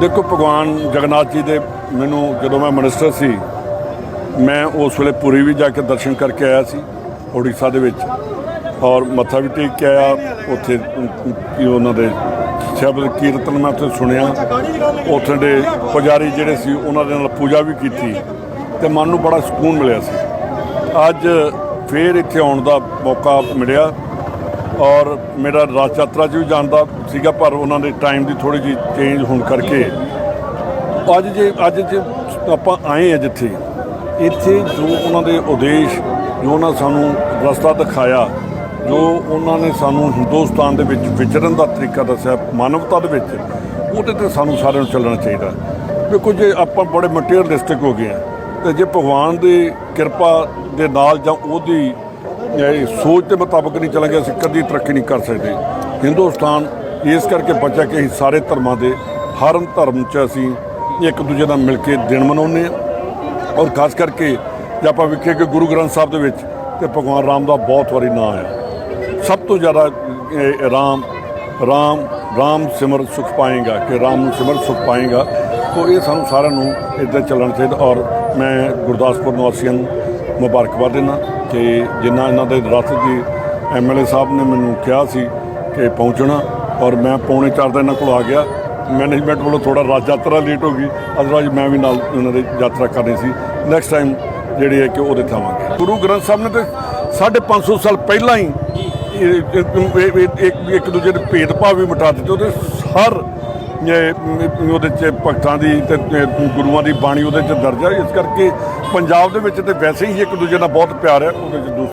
ਦੇਖੋ, ਭਗਵਾਨ ਜਗਨਨਾਥ ਜੀ ਦੇ ਮੈਨੂੰ ਜਦੋਂ ਮੈਂ ਮਿਨਿਸਟਰ ਸੀ, ਮੈਂ ਉਸ ਵੇਲੇ ਪੁਰੀ ਵੀ ਜਾ ਕੇ ਦਰਸ਼ਨ ਕਰਕੇ ਆਇਆ ਸੀ, ਉੜੀਸਾ ਦੇ ਵਿੱਚ। ਔਰ ਮੱਥਾ ਵੀ ਟੇਕ ਕੇ ਆਇਆ, ਉੱਥੇ ਕੀ ਉਹਨਾਂ ਦੇ ਸ਼ਬਦ ਕੀਰਤਨ ਮੈਂ ਉੱਥੇ ਸੁਣਿਆ। ਉੱਥੇ ਦੇ ਪੁਜਾਰੀ ਜਿਹੜੇ ਸੀ, ਉਹਨਾਂ ਦੇ ਨਾਲ ਪੂਜਾ ਵੀ ਕੀਤੀ ਤੇ ਮਨ ਨੂੰ ਬੜਾ ਸਕੂਨ ਮਿਲਿਆ ਸੀ। ਅੱਜ ਫੇਰ ਇੱਥੇ ਆਉਣ ਦਾ ਮੌਕਾ ਮਿਲਿਆ। ਔਰ ਮੇਰਾ ਰਾਜ ਯਾਤਰਾ 'ਚ ਵੀ ਜਾਣਦਾ ਸੀਗਾ, ਪਰ ਉਹਨਾਂ ਦੇ ਟਾਈਮ ਦੀ ਥੋੜੀ ਜਿਹੀ ਚੇਂਜ ਹੋਣ ਕਰਕੇ। ਅੱਜ ਜੇ ਅੱਜ ਜੇ ਆਪਾਂ ਆਏ ਆ ਜਿੱਥੇ, ਇੱਥੇ ਜੋ ਉਹਨਾਂ ਦੇ ਉਦੇਸ਼, ਜੋ ਉਹਨਾਂ ਸਾਨੂੰ ਰਸਤਾ ਦਿਖਾਇਆ, ਜੋ ਉਹਨਾਂ ਨੇ ਸਾਨੂੰ ਹਿੰਦੁਸਤਾਨ ਦੇ ਵਿੱਚ ਵਿਚਰਨ ਦਾ ਤਰੀਕਾ ਦੱਸਿਆ, ਮਾਨਵਤਾ ਦੇ ਵਿੱਚ, ਉਹਦੇ ਤੇ ਸਾਨੂੰ ਸਾਰਿਆਂ ਨੂੰ ਚੱਲਣਾ ਚਾਹੀਦਾ। ਦੇਖੋ ਜੇ ਆਪਾਂ ਬੜੇ ਮਟੀਰੀਅਲਿਸਟਿਕ ਹੋ ਗਏ ਆ, ਤੇ ਜੇ ਭਗਵਾਨ ਦੀ ਕਿਰਪਾ ਦੇ ਨਾਲ ਜਾਂ ਉਹਦੀ ਸੋਚ ਦੇ ਮੁਤਾਬਕ ਨਹੀਂ ਚੱਲਾਂਗੇ, ਅਸੀਂ ਕਦੀ ਤਰੱਕੀ ਨਹੀਂ ਕਰ ਸਕਦੇ। ਹਿੰਦੁਸਤਾਨ ਇਸ ਕਰਕੇ ਬਚਿਆ ਕਿ ਅਸੀਂ ਸਾਰੇ ਧਰਮਾਂ ਦੇ ਹਰ ਧਰਮ 'ਚ ਅਸੀਂ ਇੱਕ ਦੂਜੇ ਨਾਲ ਮਿਲ ਕੇ ਦਿਨ ਮਨਾਉਂਦੇ ਹਾਂ। ਔਰ ਖਾਸ ਕਰਕੇ ਜੇ ਆਪਾਂ ਵੇਖੀਏ ਕਿ ਗੁਰੂ ਗ੍ਰੰਥ ਸਾਹਿਬ ਦੇ ਵਿੱਚ ਤੇ ਭਗਵਾਨ ਰਾਮ ਦਾ ਬਹੁਤ ਵਾਰੀ ਨਾਂ ਆਇਆ ਸਭ ਤੋਂ ਜ਼ਿਆਦਾ ਰਾਮ ਰਾਮ ਰਾਮ ਸਿਮਰ ਸੁਖ ਪਾਏਗਾ, ਕਿ ਰਾਮ ਨੂੰ ਸਿਮਰ ਸੁਖ ਪਾਏਗਾ। ਤੋ ਇਹ ਸਾਨੂੰ ਸਾਰਿਆਂ ਨੂੰ ਇੱਦਾਂ ਚੱਲਣਾ ਚਾਹੀਦਾ। ਔਰ ਮੈਂ ਗੁਰਦਾਸਪੁਰ ਨਿਵਾਸੀਆਂ ਨੂੰ ਮੁਬਾਰਕਬਾਦ ਦਿੰਦਾ ਕਿ ਜਿੰਨਾ ਇਹਨਾਂ ਦੇ ਰਥ ਦੀ ਐਮਐਲਏ ਸਾਹਿਬ ਨੇ ਮੈਨੂੰ ਕਿਹਾ ਸੀ ਕਿ ਪਹੁੰਚਣਾ ਔਰ ਮੈਂ ਪੌਣੇ ਚਾਰ ਦਾ ਇਹਨਾਂ ਕੋਲ ਆ ਗਿਆ। ਮੈਨੇਜਮੈਂਟ ਵੱਲੋਂ ਥੋੜਾ ਰਾਜ ਯਾਤਰਾ ਲੇਟ ਹੋ ਗਈ। ਅਦਰਵਾਈਜ਼ ਮੈਂ ਵੀ ਨਾਲ ਉਹਨਾਂ ਦੀ ਯਾਤਰਾ ਕਰਨੀ ਸੀ। ਨੈਕਸਟ ਟਾਈਮ ਜਿਹੜੀ ਹੈ ਕਿ ਉਹਦੇ ਥਾਵਾਂਗੇ ਗੁਰੂ ਗ੍ਰੰਥ ਸਾਹਿਬ ਨੇ ਤੇ 550 ਸਾਲ ਪਹਿਲਾਂ ਹੀ ਇੱਕ ਇੱਕ ਦੂਜੇ ਦੇ ਭੇਦਭਾਵ ਵੀ ਮਿਟਾ ਦਿੱਤੇ। ਉਹਦੇ ਹਰ ਉਹਦੇ ਚ ਭਗਤਾਂ ਦੀ ਤੇ ਗੁਰੂਆਂ ਦੀ ਬਾਣੀ ਉਹਦੇ ਚ ਦਰਜ ਹੈ ਇਸ ਕਰਕੇ ਪੰਜਾਬ ਦੇ ਵਿੱਚ ਤੇ ਵੈਸੇ ਹੀ ਇੱਕ ਦੂਜੇ ਨਾਲ ਬਹੁਤ ਪਿਆਰ ਹੈ, ਉਹਦੇ ਚ ਦੂਸਰੇ